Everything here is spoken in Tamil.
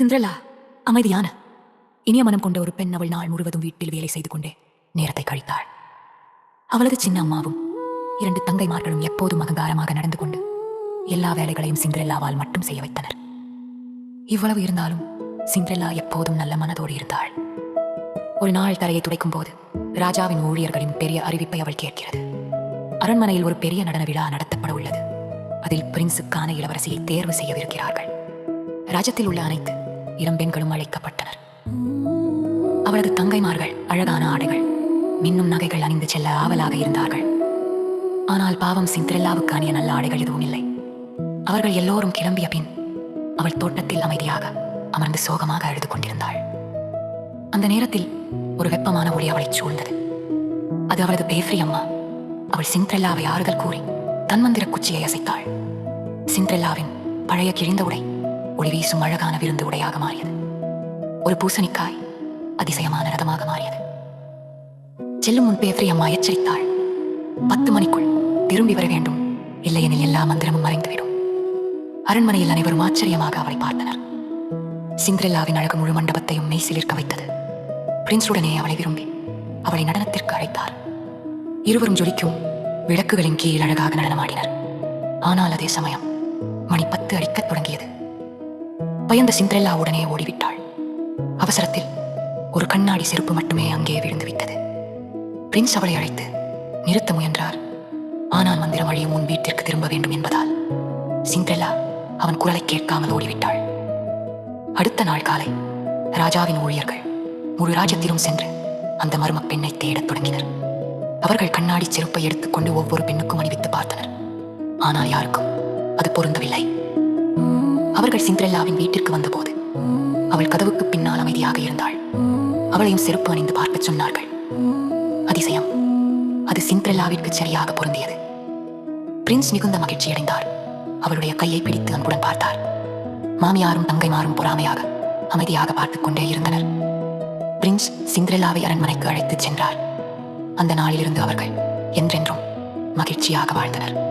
சிண்ட்ரெல்லா அமைதியான. இனிய மனம் கொண்ட ஒரு பெண் அவள் நாள் முழுவதும் வீட்டில் வேலை செய்து கொண்டே நேரத்தை கழித்தாள். அவளது சின்ன அம்மாவும் இரண்டு தங்கைமார்களும் எப்போதும் அகங்காரமாக நடந்து கொண்டு எல்லா வேலைகளையும் சிண்ட்ரெல்லாவால் மட்டும் செய்ய வைத்தனர். இவ்வளவு இருந்தாலும் சிண்ட்ரெல்லா எப்போதும் நல்ல மனதோடு இருந்தாள். ஒரு நாள் தரையை துடைக்கும் போது ராஜாவின் ஊழியர்களின் பெரிய அறிவிப்பை அவள் கேட்கிறது. அரண்மனையில் ஒரு பெரிய நடன விழா நடத்தப்பட உள்ளது. அதில் பிரின்ஸுக்கான இளவரசியை தேர்வு செய்யவிருக்கிறார்கள். ராஜ்யத்தில் உள்ள அனைத்து இளம்பெண்களும் அழைக்கப்பட்டனர். அவளது தங்கைமார்கள் அழகான ஆடைகள் மின்னும் நகைகள் அணிந்து செல்ல ஆவலாக இருந்தார்கள். ஆனால் பாவம் சிந்திரெல்லாவுக்கு அணிய நல்ல ஆடைகள் எதுவும் இல்லை. அவர்கள் எல்லோரும் கிளம்பிய பின் அவள் தோட்டத்தில் அமைதியாக அமர்ந்து சோகமாக அழுது கொண்டிருந்தாள். அந்த நேரத்தில் ஒரு வெப்பமான ஒளி அவளை சூழ்ந்தது. அது அவளது பேஃப்ரி அம்மா. அவள் சிண்ட்ரெல்லாவை ஆறுதல் கூறி தன்மந்திர குச்சியை அசைத்தாள். சிண்ட்ரெல்லாவின் பழைய கிழிந்த உடை ஒளி வீசும் அழகான விருந்து உடையாக மாறியது. ஒரு பூசணிக்காய் அதிசயமான ரதமாக மாறியது. செல்லும் முன் பேஃப்ரி அம்மா எச்சரித்தாள். பத்து மணிக்குள் திரும்பி வர வேண்டும். இல்லையெனில் எல்லா மந்திரமும் மறைந்துவிடும். அரண்மனையில் அனைவரும் ஆச்சரியமாக அவளை பார்த்தனர். சிந்திரல்லாவின் அழகு முழு மண்டபத்தையும் மெய்சிலிருக்க வைத்தது. பிரின்ஸுடனே அவளை விரும்பி அவளை நடனத்திற்கு அழைத்தார். இருவரும் ஜொலிக்கும் விளக்குகளின் கீழ் அழகாக நடனமாடினர். ஆனால் அதே சமயம் மணி பத்து அடிக்கத் தொடங்கியது. பயந்த சிண்ட்ரெல்லா உடனே ஓடிவிட்டாள். அவசரத்தில் ஒரு கண்ணாடி செருப்பு மட்டுமே அங்கே விழுந்து விட்டது. பிரின்ஸ் அவளை அழைத்து நிறுத்த முயன்றார். ஆனால் மந்திரம் வழியும் முன் வீட்டிற்கு திரும்ப வேண்டும் என்பதால். சிண்ட்ரெல்லா அவன் குரலை கேட்காமல் ஓடிவிட்டாள். அடுத்த நாள் காலை ராஜாவின் ஊழியர்கள் முழு ராஜ்யத்திலும் சென்று அந்த மர்ம பெண்ணை தேடத் தொடங்கினர். அவர்கள் கண்ணாடி செருப்பை எடுத்துக்கொண்டு ஒவ்வொரு பெண்ணுக்கும் அணிவித்து பார்த்தனர். ஆனால் யாருக்கும் அது பொருந்தவில்லை. அவர்கள் சிண்ட்ரெல்லாவின் வீட்டிற்கு வந்தபோது அவள் கதவுக்கு பின்னால் அமைதியாக இருந்தாள். அவளையும் செருப்பு அணிந்து பார்க்க சொன்னார்கள். அதிசயம். அது சிண்ட்ரெல்லாவிற்கு சரியாக பொருந்தியது. பிரின்ஸ் மிகுந்த மகிழ்ச்சி அடைந்தார். அவளுடைய கையை பிடித்து அன்புடன் பார்த்தார். மாமியாரும் தங்கைமாரும் பொறாமையாக அமைதியாக பார்த்துக் கொண்டே இருந்தனர். பிரின்ஸ் சிண்ட்ரெல்லாவை அரண்மனைக்கு அழைத்துச் சென்றார். அந்த நாளிலிருந்து அவர்கள் என்றென்றும் மகிழ்ச்சியாக வாழ்ந்தனர்.